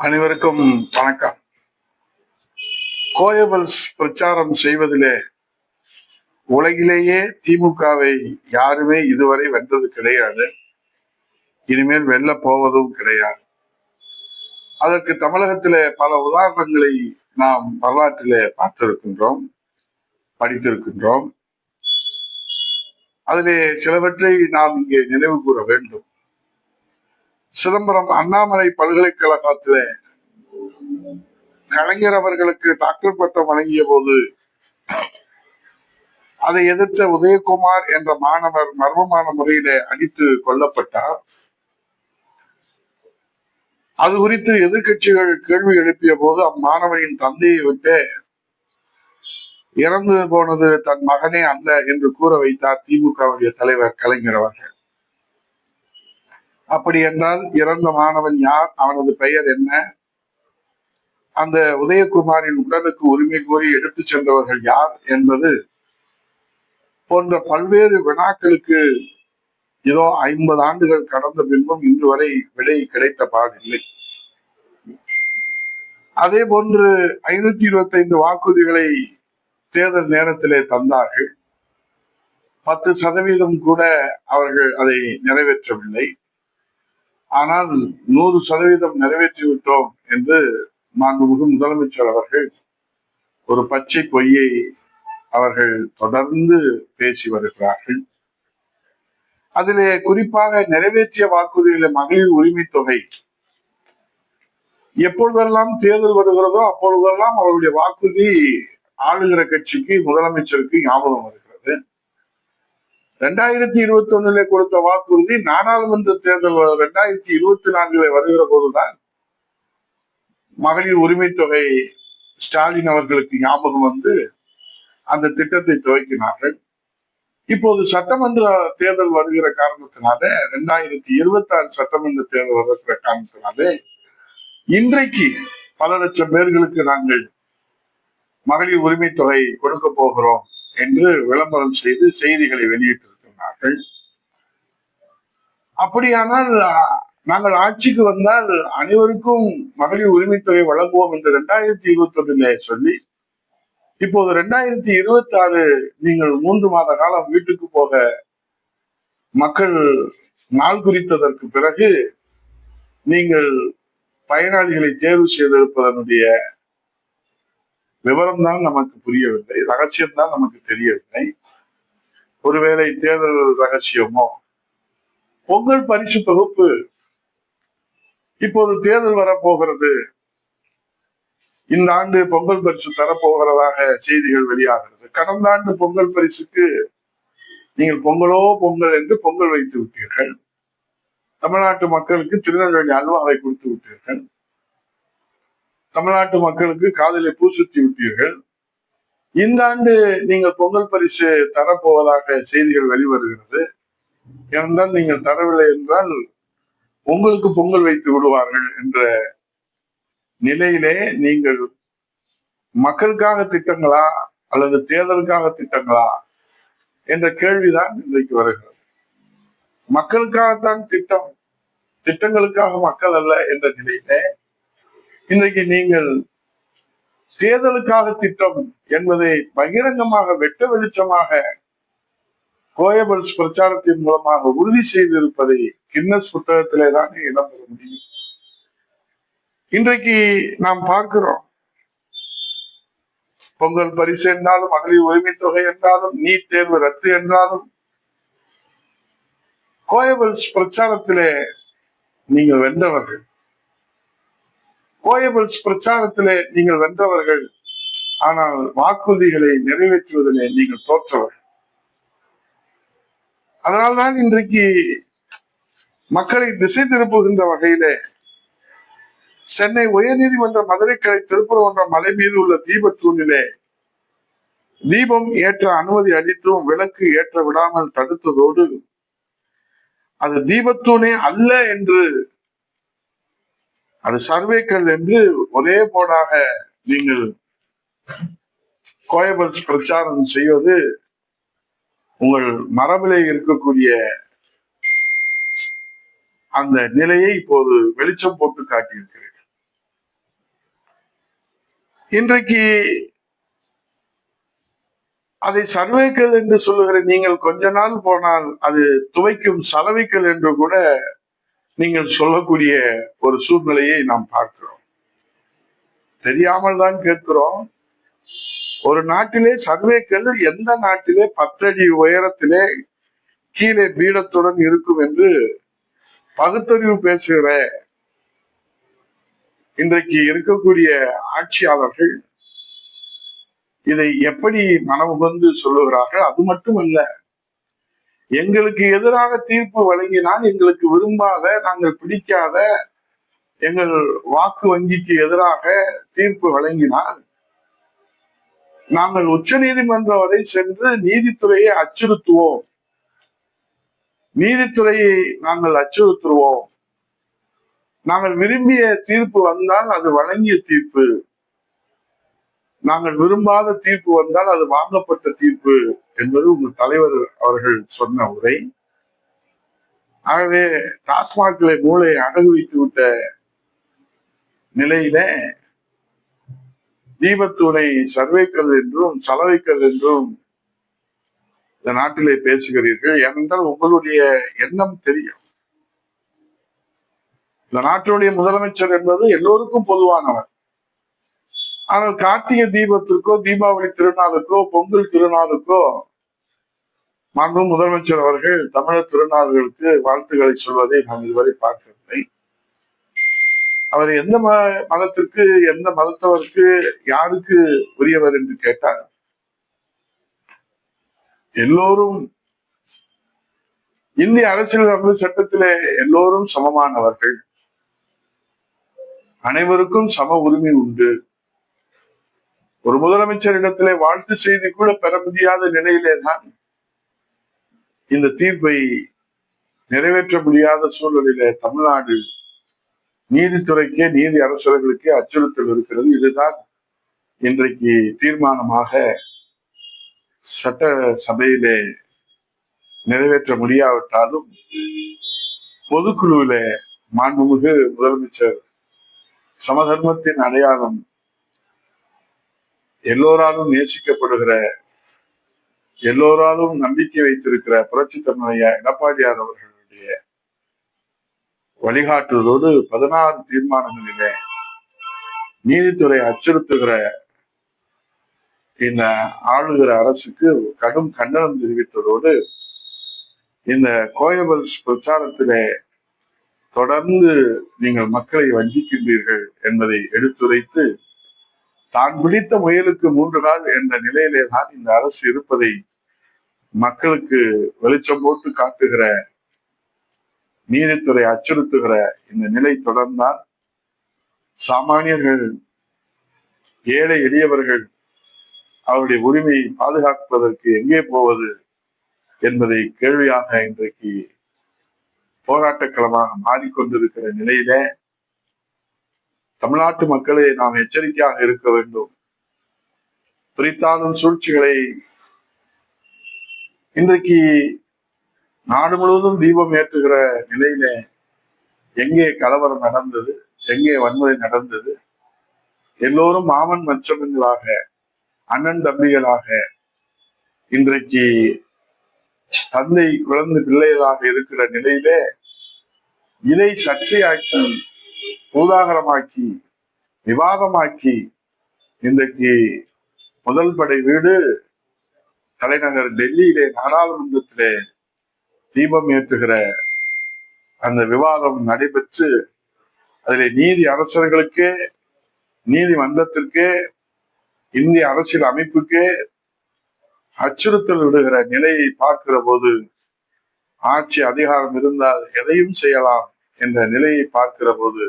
அனைவருக்கும் வணக்கம். கோயபல்ஸ் பிரச்சாரம் செய்வதிலே உலகிலேயே திமுகவை யாருமே இதுவரை வென்றது கிடையாது. இனிமேல் வெல்ல போவதும் கிடையாது. அதற்கு தமிழகத்திலே பல உதாரணங்களை நாம் வரலாற்றிலே பார்த்திருக்கின்றோம் படித்திருக்கின்றோம். அதிலே சிலவற்றை நாம் இங்கே நினைவு கூற வேண்டும். சிதம்பரம் அண்ணாமலை பல்கலைக்கழகத்திலே கலைஞர் அவர்களுக்கு டாக்டர் பட்டம் வழங்கிய போது அதை எதிர்த்த உதயகுமார் என்ற மாணவர் மர்மமான முறையில அடித்து கொல்லப்பட்டார். அது குறித்து எதிர்க்கட்சிகள் கேள்வி எழுப்பிய போது அம்மாணவனின் தந்தையை விட்டு இறந்து போனது தன் மகனே அல்ல என்று கூற வைத்தார் திமுகவுடைய தலைவர் கலைஞர் அவர்கள். அப்படி என்றால் இறந்த மாணவன் யார்? அவனது பெயர் என்ன? அந்த உதயகுமாரின் உடலுக்கு உரிமை கோரி எடுத்துச் சென்றவர்கள் யார் என்பது போன்ற பல்வேறு வினாக்களுக்கு ஏதோ ஐம்பது ஆண்டுகள் கடந்த பின்பும் இன்று வரை விடை கிடைத்த பாடில்லை. அதே போன்று ஐநூத்தி இருபத்தி ஐந்து வாக்குறுதிகளை தேர்தல் நேரத்திலே தந்தார்கள். பத்து சதவீதம் கூட அவர்கள் அதை நிறைவேற்றவில்லை. ஆனால் நூறு சதவீதம் நிறைவேற்றி விட்டோம் என்று மாண்புமிகு முதலமைச்சர் அவர்கள் ஒரு பச்சை பொய்யை அவர்கள் தொடர்ந்து பேசி வருகிறார்கள். அதிலே குறிப்பாக நிறைவேற்றிய வாக்குறுதிகளை மகளிர் உரிமை தொகை. எப்பொழுதெல்லாம் தேர்தல் வருகிறதோ அப்பொழுதெல்லாம் அவருடைய வாக்குறுதி ஆளுகிற கட்சிக்கு முதலமைச்சருக்கு ஞாபகம் வருகிறது. ரெண்டாயிரத்தி இருபத்தி ஒண்ணுல கொடுத்த வாக்குறுதி நாடாளுமன்ற தேர்தல் ரெண்டாயிரத்தி இருபத்தி நான்குல வருகிற போதுதான் மகளிர் உரிமை தொகை ஸ்டாலின் அவர்களுக்கு ஞாபகம் வந்து அந்த திட்டத்தை துவக்கினார்கள். இப்போது சட்டமன்ற தேர்தல் வருகிற காரணத்தினால ரெண்டாயிரத்தி இருபத்தி ஆறு சட்டமன்ற தேர்தல் வருகிற காரணத்தினாலே இன்றைக்கு பல லட்சம் பேர்களுக்கு நாங்கள் மகளிர் உரிமை தொகை கொடுக்க போகிறோம். என்று விளம்பரம் செய்து செய்திகளை வெளியிட்டிருக்கிறார்கள். அப்படியானால் நாங்கள் ஆட்சிக்கு வந்தால் அனைவருக்கும் மகளிர் உரிமை தொகை வழங்குவோம் என்று ரெண்டாயிரத்தி இருபத்தி ஒன்றிலே சொல்லி இப்போது ரெண்டாயிரத்தி இருபத்தி ஆறு நீங்கள் மூன்று மாத காலம் வீட்டுக்கு போக மக்கள் நாள் குறித்ததற்கு பிறகு நீங்கள் பயனாளிகளை தேர்வு செய்திருப்பதனுடைய விவரம் தான் நமக்கு புரியவில்லை ரகசியம் தான் நமக்கு தெரியவில்லை. ஒருவேளை தேர்தல் ரகசியமோ பொங்கல் பரிசு தொகுப்பு இப்போது தேர்தல் வரப்போகிறது. இந்த ஆண்டு பொங்கல் பரிசு தரப்போகிறதாக செய்திகள் வெளியாகிறது. கடந்த ஆண்டு பொங்கல் பரிசுக்கு நீங்கள் பொங்கலோ பொங்கல் என்று பொங்கல் வைத்து விட்டீர்கள். தமிழ்நாட்டு மக்களுக்கு திருநெல்வேலி அல்வாவை கொடுத்து விட்டீர்கள். தமிழ்நாட்டு மக்களுக்கு காதலை பூ சுத்தி விட்டீர்கள். இந்த ஆண்டு நீங்கள் பொங்கல் பரிசு தரப்போவதாக செய்திகள் வெளிவருகிறது. இருந்தால் நீங்கள் தரவில்லை என்றால் உங்களுக்கு பொங்கல் வைத்து விடுவார்கள் என்ற நிலையிலே நீங்கள் மக்களுக்காக திட்டங்களா அல்லது தேர்தலுக்காக திட்டங்களா என்ற கேள்விதான் இன்றைக்கு வருகிறது. மக்களுக்காகத்தான் திட்டம் திட்டங்களுக்காக மக்கள் அல்ல என்ற நிலையிலே இன்றைக்கு நீங்கள் தேர்தலுக்காக திட்டம் என்பதை பகிரங்கமாக வெட்ட வெளிச்சமாக கோயபல்ஸ் பிரச்சாரத்தின் மூலமாக உறுதி செய்திருப்பதை கின்னஸ் புத்தகத்திலே தானே இடம்பெற முடியும். இன்றைக்கு நாம் பார்க்கிறோம் பொங்கல் பரிசு என்றாலும் மகளிர் உரிமை தொகை என்றாலும் நீட் தேர்வு ரத்து என்றாலும் கோயபல்ஸ் பிரச்சாரத்திலே நீங்கள் வென்றவர்கள். கோயபல்ஸ் பிரச்சாரத்திலே நீங்கள் வென்றவர்கள். ஆனால் வாக்குறுதிகளை நிறைவேற்றுவதிலே நீங்கள் தோற்றவர். அதனால்தான் இன்றைக்கு மக்களை திசை திருப்புகின்ற வகையிலே சென்னை உயர்நீதிமன்ற மதுரை கிளை திருப்பரங்குன்ற மலை மீது உள்ள தீபத்தூணிலே தீபம் ஏற்ற அனுமதி அளித்தும் விளக்கு ஏற்ற விடாமல் தடுத்ததோடு அது தீபத்தூணே அல்ல என்று அது சர்வேக்கல் என்று ஒரே போடாக நீங்கள் கோயபல்ஸ் பிரச்சாரம் செய்வது உங்கள் மரபிலே இருக்கக்கூடிய அந்த நிலையை இப்போது வெளிச்சம் போட்டு காட்டியிருக்கிறீர்கள் இன்றைக்கு அதை சர்வேக்கல் என்று சொல்லுகிற நீங்கள் கொஞ்ச நாள் போனால் அது துவைக்கும் சலவைக்கல் என்று கூட நீங்கள் சொல்லக்கூடிய ஒரு சூழ்நிலையை நாம் பார்க்கிறோம். தெரியாமல் தான் கேட்கிறோம். ஒரு நாட்டிலே சர்வேக்கள் எந்த நாட்டிலே பத்தடி உயரத்திலே கீழே பீடத்துடன் இருக்கும் என்று பகுத்தறிவு பேசுகிற இன்றைக்கு இருக்கக்கூடிய ஆட்சியாளர்கள் இதை எப்படி மனமுகந்து சொல்லுகிறார்கள்? அது மட்டுமல்ல எங்களுக்கு எதிராக தீர்ப்பு வழங்கினால் எங்களுக்கு விரும்பாத நாங்கள் பிடிக்காத எங்கள் வாக்கு வங்கிக்கு எதிராக தீர்ப்பு வழங்கினால் நாங்கள் உச்ச நீதிமன்றம் வரை சென்று நீதித்துறையை அச்சுறுத்துவோம். நீதித்துறையை நாங்கள் அச்சுறுத்துவோம். நாங்கள் விரும்பிய தீர்ப்பு வந்தால் அது வழங்கிய தீர்ப்பு. நாங்கள் விரும்பாத தீர்ப்பு வந்தால் அது வாங்கப்பட்ட தீர்ப்பு என்பது உங்கள் தலைவர் அவர்கள் சொன்ன உரை. ஆகவே டாஸ்மாக்களை மூளை அடகு வைத்து விட்ட நிலையில தீபத்தூனை சர்வேக்கல் என்றும் சலவைக்கல் என்றும் இந்த நாட்டிலே பேசுகிறீர்கள். ஏனென்றால் உங்களுடைய எண்ணம் தெரியும். இந்த நாட்டினுடைய முதலமைச்சர் என்பது எல்லோருக்கும் பொதுவானவர். ஆனால் கார்த்திகை தீபத்திற்கோ தீபாவளி திருநாளுக்கோ பொங்கல் திருநாளுக்கோ மாண்பு முதலமைச்சர் அவர்கள் தமிழர் திருநாள்களுக்கு வாழ்த்துக்களை சொல்வதை நாம் இதுவரை பார்க்கவில்லை. அவர் எந்த ம மதத்திற்கு எந்த மதத்தவருக்கு யாருக்கு உரியவர் என்று கேட்டார்? எல்லோரும் இந்திய அரசியலமைப்பு சட்டத்திலே எல்லோரும் சமமானவர்கள். அனைவருக்கும் சம உரிமை உண்டு. ஒரு முதலமைச்சரிடத்திலே வாழ்த்து செய்தி கூட பெற முடியாத நிலையிலே தான் இந்த தீர்ப்பை நிறைவேற்ற முடியாத சூழலிலே தமிழ்நாடு நீதித்துறைக்கே நீதி அரசர்களுக்கே அச்சுறுத்தல் இருக்கிறது. இதுதான் இன்றைக்கு தீர்மானமாக சட்ட சபையிலே நிறைவேற்ற முடியாவிட்டாலும் பொதுக்குழுவிலே மாண்புமிகு முதலமைச்சர் சமதர்மத்தின் அடையாளம் எல்லோராலும் நேசிக்கப்படுகிற எல்லோராலும் நம்பிக்கை வைத்திருக்கிற புரட்சி தமிழையா எடப்பாடியார் அவர்களுடைய வழிகாட்டுவதோடு பதினாறு தீர்மானங்களிலே நீதித்துறை அச்சுறுத்துகிற இந்த ஆளுகிற அரசுக்கு கடும் கண்டனம் தெரிவித்ததோடு இந்த கோயபல்ஸ் பிரச்சாரத்திலே தொடர்ந்து நீங்கள் மக்களை வஞ்சிக்கின்றீர்கள் என்பதை எடுத்துரைத்து தான் பிடித்த முயலுக்கு மூன்று கால் என்ற நிலையிலே தான் இந்த அரசு இருப்பதை மக்களுக்கு வெளிச்சம் போட்டு காட்டுகிற நீதித்துறை அச்சுறுத்துகிற இந்த நிலை தொடர்ந்தால் சாமானியர்கள் ஏழை எளியவர்கள் அவருடைய உரிமையை பாதுகாப்பதற்கு எங்கே போவது என்பதை கேள்வியாக இன்றைக்கு போராட்டக்களமாக மாறிக்கொண்டிருக்கிற நிலையில தமிழ்நாட்டு மக்களை நாம் எச்சரிக்கையாக இருக்க வேண்டும். பிரித்தாளும் சூழ்ச்சிகளை இன்றைக்கு நாடு முழுவதும் தீபம் ஏற்றுகிற நிலையில எங்கே கலவரம் நடந்தது எங்கே வன்முறை நடந்தது எல்லோரும் மாமன் மச்சமன்களாக அண்ணன் தம்பிகளாக இன்றைக்கு தந்தை குழந்தை பிள்ளைகளாக இருக்கிற நிலையிலே இதை சர்ச்சையாக்கி சூதாகரமாக்கி விவாதமாக்கி இன்றைக்கு முதல் படை வீடு தலைநகர் டெல்லியிலே நாடாளுமன்றத்திலே தீபம் ஏற்றுகிற அந்த விவாதம் நடைபெற்று அதில் நீதி அரசர்களுக்கே நீதிமன்றத்திற்கே இந்திய அரசியல் அமைப்புக்கே அச்சுறுத்தல் விடுகிற நிலையை பார்க்கிற போது ஆட்சி அதிகாரம் இருந்தால் எதையும் செய்யலாம் என்ற நிலையை பார்க்கிற போது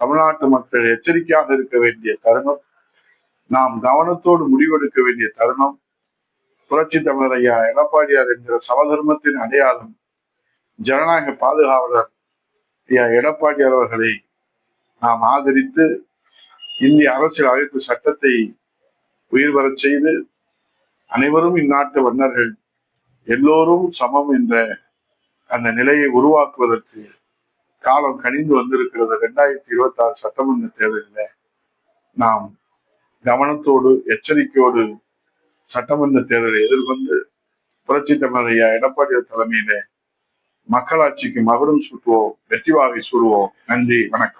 தமிழ்நாட்டு மக்கள் எச்சரிக்கையாக இருக்க வேண்டிய தருணம் நாம் கவனத்தோடு முடிவெடுக்க வேண்டிய தருணம் புரட்சி தமிழர் ஐயா எடப்பாடியார் என்கிற சமதர்மத்தின் அடையாளம் ஜனநாயக பாதுகாவலர் ஐயா எடப்பாடியார் அவர்களை நாம் ஆதரித்து இந்திய அரசியல் அமைப்பு சட்டத்தை உயிர் வரச் செய்து அனைவரும் இந்நாட்டு வண்ணர்கள் எல்லோரும் சமம் என்ற அந்த நிலையை உருவாக்குவதற்கு காலம் கனிந்து வந்திருக்கிறது. ரெண்டாயிரத்தி இருபத்தி ஆறு சட்டமன்ற தேர்தலில் நாம் கவனத்தோடு எச்சரிக்கையோடு சட்டமன்ற தேர்தலை எதிர்கொண்டு புரட்சி தமிழையா எடப்பாடி தலைமையிலே மக்களாட்சிக்கு மகுடம் சூட்டுவோம் வெற்றி வாகை சூடுவோம். நன்றி வணக்கம்.